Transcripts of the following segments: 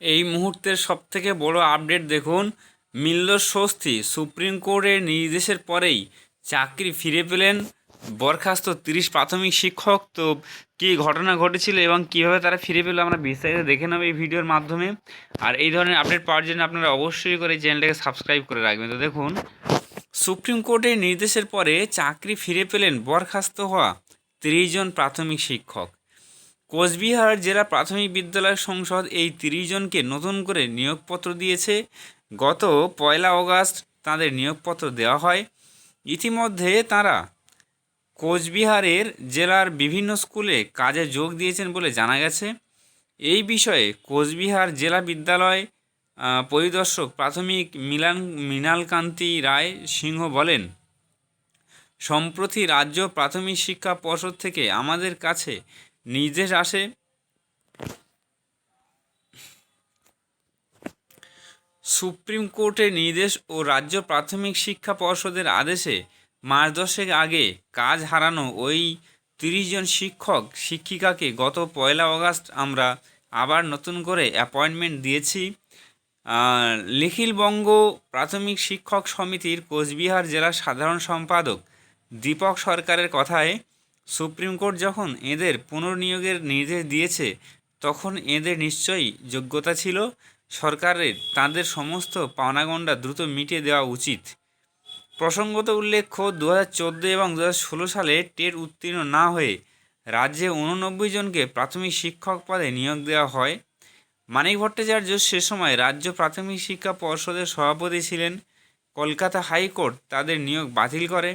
এই মুহূর্তের সবথেকে বড় আপডেট দেখুন, মিলল স্বস্তি সুপ্রিম কোর্টের নির্দেশের পরেই চাকরি ফিরে পেলেন বরখাস্ত তিরিশ প্রাথমিক শিক্ষক। তো কী ঘটনা ঘটেছিল এবং কীভাবে তারা ফিরে পেল আমরা বিস্তারিত দেখে নেব এই ভিডিওর মাধ্যমে। আর এই ধরনের আপডেট পাওয়ার জন্য আপনারা অবশ্যই করে চ্যানেলটাকে সাবস্ক্রাইব করে রাখবেন। তো দেখুন, সুপ্রিম কোর্টের নির্দেশের পরে চাকরি ফিরে পেলেন বরখাস্ত হওয়া তিরিশ জন প্রাথমিক শিক্ষক। কোচবিহার জেলা প্রাথমিক বিদ্যালয় সংসদ এই তিরিশ জনকে নতুন করে নিয়োগপত্র দিয়েছে। গত পয়লা অগাস্ট তাদের নিয়োগপত্র দেওয়া হয়। ইতিমধ্যে তারা কোচবিহারের জেলার বিভিন্ন স্কুলে কাজে যোগ দিয়েছেন বলে জানা গেছে। এই বিষয়ে কোচবিহার জেলা বিদ্যালয় পরিদর্শক প্রাথমিক মিলান, মৃণালকান্তি রায় সিংহ বলেন, সম্প্রতি রাজ্য প্রাথমিক শিক্ষা পর্ষদ থেকে আমাদের কাছে নির্দেশ আসে। সুপ্রিম কোর্টের নির্দেশ ও রাজ্য প্রাথমিক শিক্ষা পর্ষদের আদেশে মাস দশেক আগে কাজ হারানো ওই তিরিশ জন শিক্ষক শিক্ষিকাকে গত পয়লা আগস্ট আমরা আবার নতুন করে অ্যাপয়েন্টমেন্ট দিয়েছি। আহ, নিখিলবঙ্গ প্রাথমিক শিক্ষক সমিতির কোচবিহার জেলার সাধারণ সম্পাদক দীপক সরকারের কথায় সুপ্রিম কোর্ট যখন এদের পুনর্নিয়োগের নির্দেশ দিয়েছে, তখন এদের নিশ্চয়ই যোগ্যতা ছিল সরকারের। তাদের সমস্ত পাওনাগণ্ডা দ্রুত মিটিয়ে দেওয়া উচিত। প্রসঙ্গত উল্লেখ্য দু হাজার চোদ্দ এবং দু ষোলো সালে টেট উত্তীর্ণ না হয়ে রাজ্যে উননব্বই জনকে প্রাথমিক শিক্ষক পদে নিয়োগ দেওয়া হয়। মানিক ভট্টাচার্য সে সময় রাজ্য প্রাথমিক শিক্ষা পর্ষদের সভাপতি ছিলেন। কলকাতা হাইকোর্ট তাদের নিয়োগ বাতিল করে।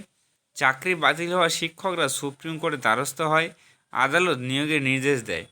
চাকরি বাতিল হওয়া শিক্ষকরা সুপ্রিম কোর্টের দ্বারস্থ হয় আদালত নিয়োগের নির্দেশ দেয়।